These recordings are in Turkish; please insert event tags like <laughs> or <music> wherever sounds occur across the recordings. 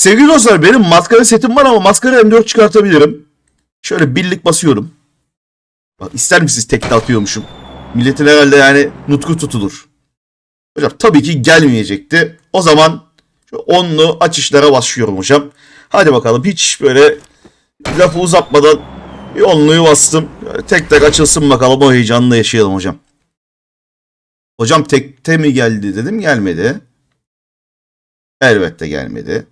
Sevgili dostlar benim maskara setim var ama maskara M4 çıkartabilirim. Şöyle birlik basıyorum. Bak, ister misiniz tekte atıyormuşum? Milletin herhalde yani nutku tutulur. Hocam tabii ki gelmeyecekti. O zaman onlu açışlara başlıyorum hocam. Hadi bakalım hiç böyle lafı uzatmadan bir onluyu bastım. Tek tek açılsın bakalım o heyecanla yaşayalım hocam. Hocam tekte mi geldi dedim gelmedi. Elbette gelmedi.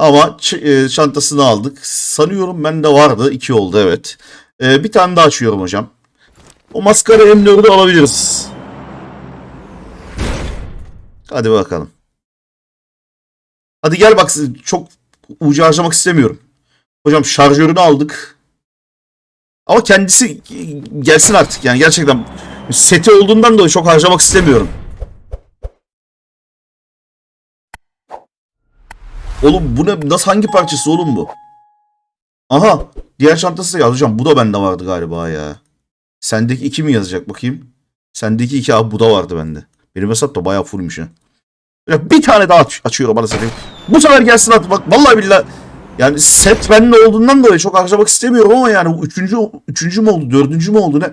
Ama e, çantasını aldık. Sanıyorum bende vardı. iki oldu evet. E, bir tane daha açıyorum hocam. O maskara M4'ü alabiliriz. Hadi bakalım. Hadi gel bak çok ucu harcamak istemiyorum. Hocam şarjörünü aldık. Ama kendisi gelsin artık yani gerçekten seti olduğundan dolayı çok harcamak istemiyorum. Oğlum bu ne? Nasıl hangi parçası oğlum bu? Aha. Diğer çantası da hocam. Bu da bende vardı galiba ya. Sendeki 2 mi yazacak bakayım? Sendeki 2 abi bu da vardı bende. Benim hesap da bayağı fullmüş ha. Bir tane daha aç- açıyorum bana satayım. Bu sefer gelsin at bak. Vallahi billahi. Yani set bende olduğundan dolayı çok harcamak istemiyorum ama yani üçüncü, üçüncü mü oldu, dördüncü mü oldu ne?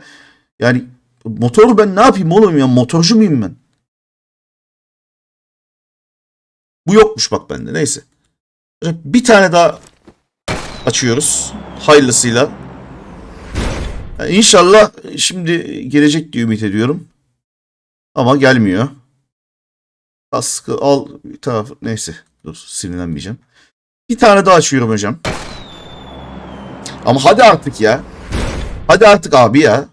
Yani motoru ben ne yapayım oğlum ya? Motorcu muyum ben? Bu yokmuş bak bende. Neyse. Hocam Bir tane daha açıyoruz. Hayırlısıyla. Yani inşallah şimdi gelecek diye ümit ediyorum. Ama gelmiyor. Kaskı al bir taraf neyse. Dur sinirlenmeyeceğim. Bir tane daha açıyorum hocam. Ama hadi artık ya. Hadi artık abi ya.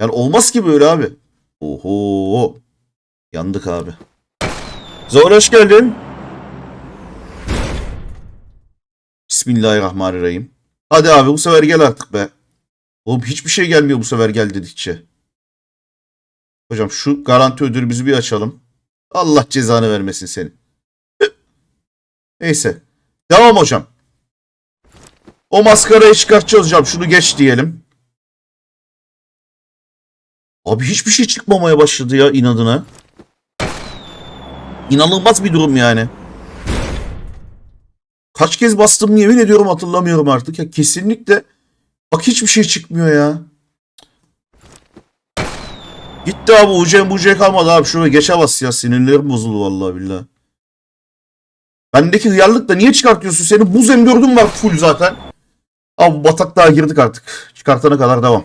Yani olmaz ki böyle abi. Oho. Yandık abi. Zor hoş geldin. Bismillahirrahmanirrahim. Hadi abi bu sefer gel artık be. Oğlum hiçbir şey gelmiyor bu sefer gel dedikçe. Hocam şu garanti ödülümüzü bir açalım. Allah cezanı vermesin seni. <laughs> Neyse. Devam hocam. O maskarayı çıkartacağız hocam. Şunu geç diyelim. Abi hiçbir şey çıkmamaya başladı ya inadına. İnanılmaz bir durum yani. Kaç kez bastım yemin ediyorum hatırlamıyorum artık. Ya kesinlikle bak hiçbir şey çıkmıyor ya. Gitti abi UC buce kalmadı abi. Şuraya geçe bas ya. Sinirlerim bozuldu vallahi billahi. Bendeki hıyarlık da niye çıkartıyorsun? Senin buz M4'ün var full zaten. Abi bataklığa girdik artık. Çıkartana kadar devam.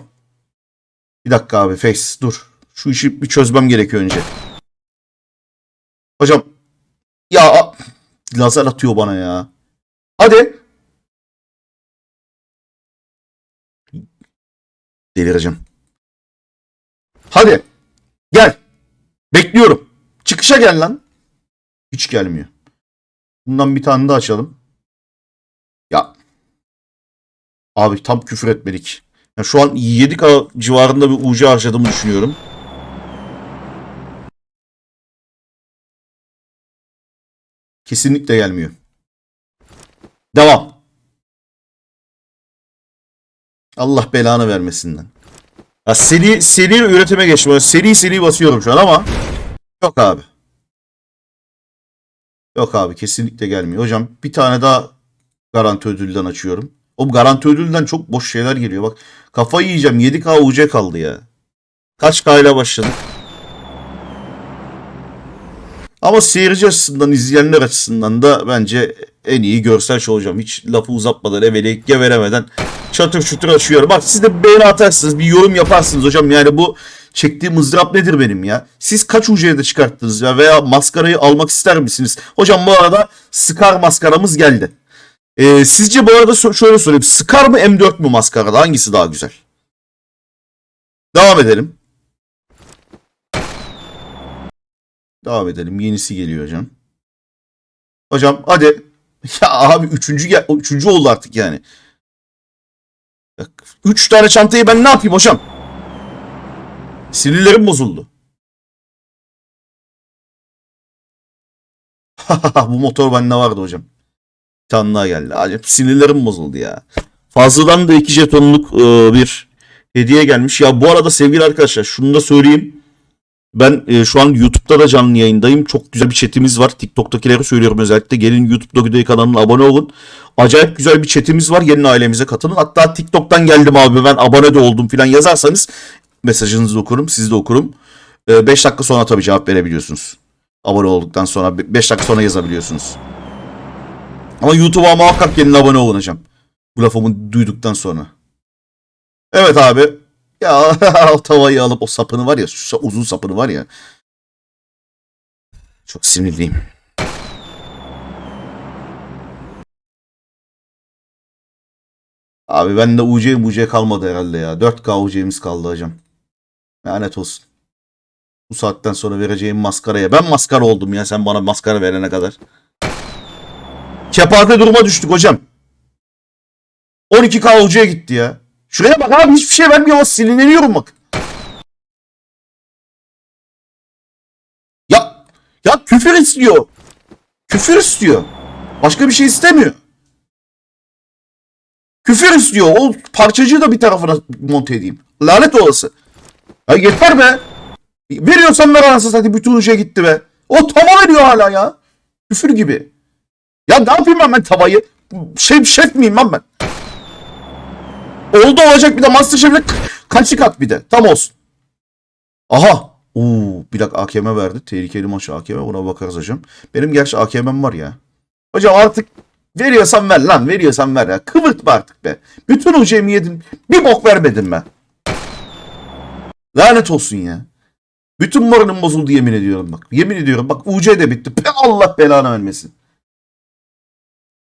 Bir dakika abi face dur. Şu işi bir çözmem gerekiyor önce. Hocam. Ya lazer atıyor bana ya. Hadi. Delireceğim. Hadi. Gel. Bekliyorum. Çıkışa gel lan. Hiç gelmiyor. Bundan bir tane daha açalım. Ya. Abi tam küfür etmedik. Ya şu an 7K civarında bir UC harcadığımı düşünüyorum. Kesinlikle gelmiyor. Devam. Allah belanı vermesin lan. Ya seri, seri üretime geçme. Seri seri basıyorum şu an ama yok abi. Yok abi kesinlikle gelmiyor. Hocam bir tane daha garanti ödülden açıyorum. O garanti ödülden çok boş şeyler geliyor. Bak kafayı yiyeceğim. 7K UC kaldı ya. Kaç K ile başladık? Ama seyirci açısından, izleyenler açısından da bence en iyi görsel hocam. Hiç lafı uzatmadan, eveleyip geveremeden çatır çutur açıyorum. Bak siz de beğeni atarsınız, bir yorum yaparsınız hocam. Yani bu çektiğim ızdırap nedir benim ya? Siz kaç UC'de çıkarttınız ya? Veya maskarayı almak ister misiniz? Hocam bu arada Scar maskaramız geldi. Ee, sizce bu arada şöyle sorayım. Scar mı M4 mü maskarada? Hangisi daha güzel? Devam edelim. Devam edelim. Yenisi geliyor hocam. Hocam hadi. <laughs> Ya abi üçüncü, gel üçüncü oldu artık yani. Üç tane çantayı ben ne yapayım hocam? Sinirlerim bozuldu. <laughs> Bu motor bende vardı hocam. Bir tane daha geldi. Acayip sinirlerim bozuldu ya. Fazladan da iki jetonluk e, bir hediye gelmiş. Ya bu arada sevgili arkadaşlar şunu da söyleyeyim. Ben e, şu an YouTube'da da canlı yayındayım. Çok güzel bir chatimiz var. TikTok'takileri söylüyorum özellikle. Gelin YouTube Dogidoy kanalına abone olun. Acayip güzel bir chatimiz var. Gelin ailemize katılın. Hatta TikTok'tan geldim abi ben abone de oldum falan yazarsanız mesajınızı okurum. Sizi de okurum. 5 dakika sonra tabii cevap verebiliyorsunuz. Abone olduktan sonra 5 dakika sonra yazabiliyorsunuz. Ama YouTube'a muhakkak gelin abone olun hocam. Bu lafımı duyduktan sonra. Evet abi. Ya <laughs> tavayı alıp o sapını var ya şu uzun sapını var ya. Çok sinirliyim. Abi ben de UC UC kalmadı herhalde ya. 4K UC'miz kaldı hocam. Lanet olsun. Bu saatten sonra vereceğim maskaraya. Ben maskara oldum ya sen bana maskara verene kadar. Kepaze duruma düştük hocam. 12K UC'ye gitti ya. Şuraya bak abi hiçbir şey vermiyor ama sinirleniyorum bak. Ya ya küfür istiyor. Küfür istiyor. Başka bir şey istemiyor. Küfür istiyor. O parçacığı da bir tarafına monte edeyim. Lanet olası. Ya yeter be. Veriyorsan ver anasını satayım bütün işe gitti be. O tava veriyor hala ya. Küfür gibi. Ya ne yapayım ben, ben tavayı? Şey, şef miyim lan ben? Oldu olacak bir de Masterchef'le k- kaçı kat bir de. Tam olsun. Aha. Oo, bir dakika AKM verdi. Tehlikeli maç AKM. Ona bakarız hocam. Benim gerçi AKM'm var ya. Hocam artık veriyorsan ver lan. Veriyorsan ver ya. Kıvırtma artık be. Bütün hocamı yedin. Bir bok vermedin be. Lanet olsun ya. Bütün moralim bozuldu yemin ediyorum bak. Yemin ediyorum bak UC de bitti. Pe Allah belanı vermesin.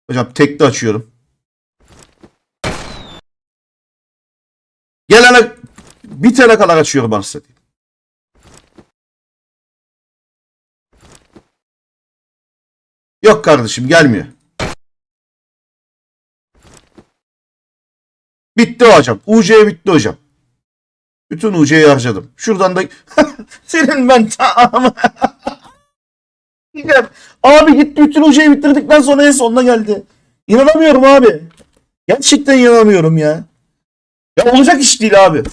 Hocam tekli açıyorum. Gelene bitene kadar açıyorum anasını. Yok kardeşim gelmiyor. Bitti hocam. UC bitti hocam. Bütün UC'yi harcadım. Şuradan da <laughs> senin ben tamam. abi gitti bütün UC'yi bitirdikten sonra en sonuna geldi. İnanamıyorum abi. Gerçekten inanamıyorum ya. Ya olacak iş değil abi.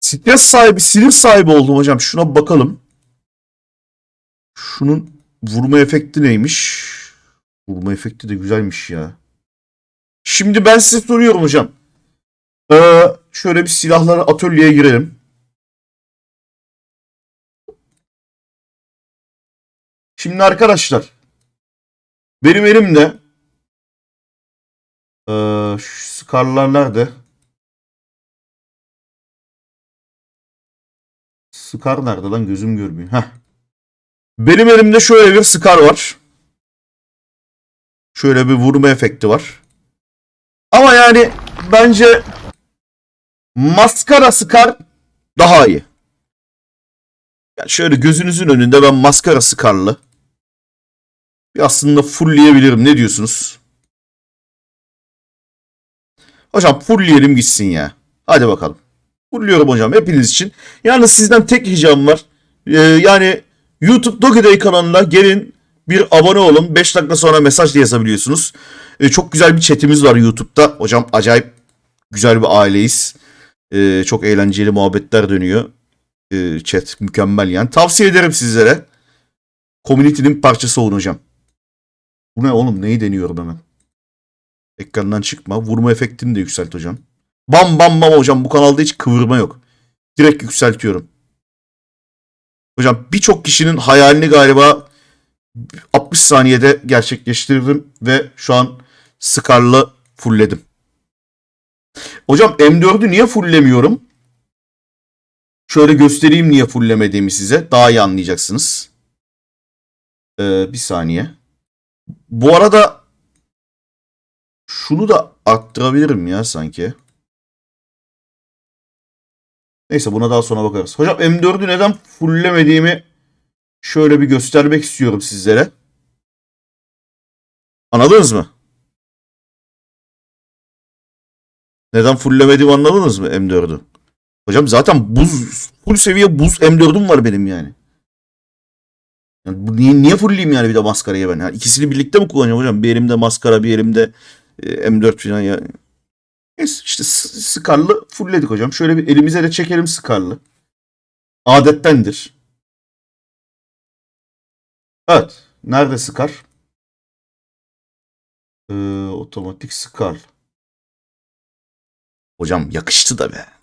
Stres sahibi, sinir sahibi oldum hocam. Şuna bakalım. Şunun vurma efekti neymiş? Vurma efekti de güzelmiş ya. Şimdi ben size soruyorum hocam. Ee, şöyle bir silahlara atölyeye girelim. Şimdi arkadaşlar benim elimde ee, Scar'lar nerede? Scar nerede lan gözüm görmüyor. Heh. Benim elimde şöyle bir Scar var. Şöyle bir vurma efekti var. Ama yani bence maskara Scar daha iyi. Yani şöyle gözünüzün önünde ben maskara Scar'lı bir aslında fullleyebilirim. Ne diyorsunuz? Hocam fullleyelim gitsin ya. Hadi bakalım. Fullliyorum hocam hepiniz için. Yalnız sizden tek ricam var. Ee, yani YouTube Dogeday kanalına gelin bir abone olun. 5 dakika sonra mesaj da yazabiliyorsunuz. Ee, çok güzel bir chatimiz var YouTube'da. Hocam acayip güzel bir aileyiz. Ee, çok eğlenceli muhabbetler dönüyor. Ee, chat mükemmel yani. Tavsiye ederim sizlere. Community'nin parçası olun hocam. Bu ne oğlum? Neyi deniyorum hemen? Ekrandan çıkma. Vurma efektini de yükselt hocam. Bam bam bam hocam. Bu kanalda hiç kıvırma yok. Direkt yükseltiyorum. Hocam birçok kişinin hayalini galiba 60 saniyede gerçekleştirdim ve şu an Scar'lı fullledim. Hocam M4'ü niye fulllemiyorum? Şöyle göstereyim niye fulllemediğimi size. Daha iyi anlayacaksınız. Ee, bir saniye. Bu arada şunu da arttırabilirim ya sanki. Neyse buna daha sonra bakarız. Hocam M4'ü neden fulllemediğimi şöyle bir göstermek istiyorum sizlere. Anladınız mı? Neden fulllemediğimi anladınız mı M4'ü? Hocam zaten buz, full seviye buz M4'üm var benim yani. Yani bu niye, niye fullleyeyim yani bir de maskaraya ben? Yani ikisini birlikte mi kullanacağım hocam? Bir elimde maskara bir elimde M4 falan ya. Neyse işte Scar'lı fullledik hocam. Şöyle bir elimize de çekelim Scar'lı. Adettendir. Evet. Nerede Scar? Ee, otomatik Scar. Hocam yakıştı da be.